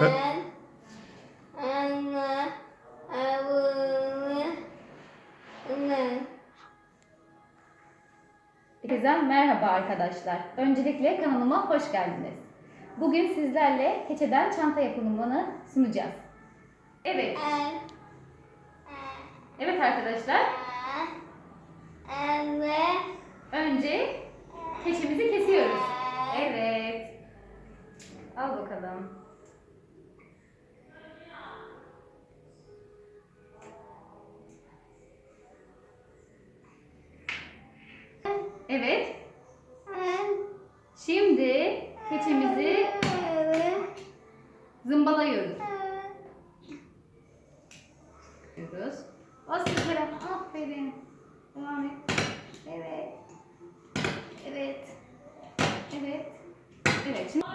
Uh, Herkese merhaba arkadaşlar. Öncelikle kanalıma hoş geldiniz. Bugün sizlerle keçeden çanta yapımını sunacağız. Evet, evet arkadaşlar. Önce keçimizi kesiyoruz. Evet. Al bakalım. Evet. Şimdi keçimizi zımbalıyoruz. Yapıyoruz. Bas Kerem. Aferin. Devam et. Evet. Evet. Evet. Evet. Şimdi,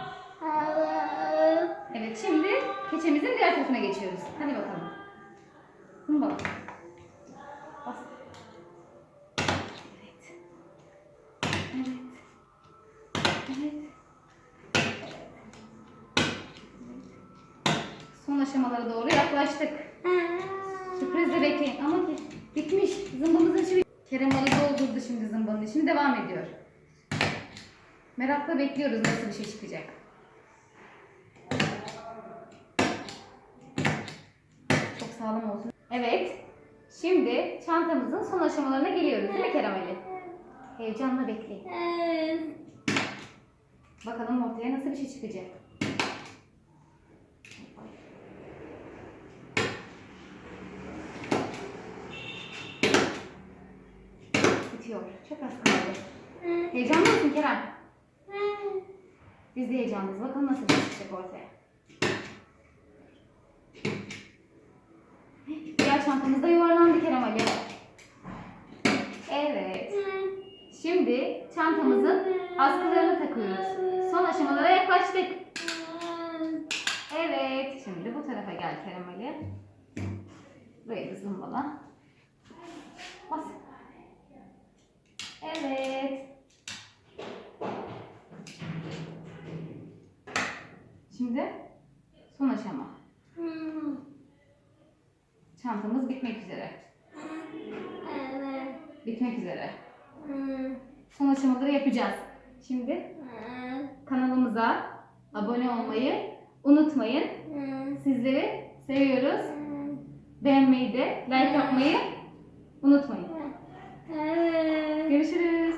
evet şimdi keçemizin diğer tarafına geçiyoruz. Hadi bakalım. Zımbala. Son aşamalara doğru yaklaştık. Sürprizle bekleyin ama ki bitmiş. Zımbamızın içi Kerem Ali doldurdu şimdi zımbanın içini devam ediyor. Merakla bekliyoruz nasıl bir şey çıkacak. Çok sağlam olsun. Evet. Şimdi çantamızın son aşamalarına geliyoruz değil mi Kerem Ali? Heyecanla bekleyin. Bakalım ortaya nasıl bir şey çıkacak. Bitiyor. Çok az kaldı. Heyecanlı mısın Kerem? Biz de heyecanlıyız. Bakalım nasıl bir şey çıkacak ortaya. Diğer çantamız da yuvarlandı Kerem Ali. Evet. Şimdi çantamızın askılarını takıyoruz. Son aşamalara yaklaştık. Evet. Şimdi bu tarafa gel Kerem Ali. Buraya da zımbala. Bas. Evet. Şimdi son aşama. Çantamız bitmek üzere. Bitmek üzere. Son aşamaları yapacağız. Şimdi kanalımıza abone olmayı unutmayın. Sizleri seviyoruz. Beğenmeyi de, like yapmayı unutmayın. Görüşürüz.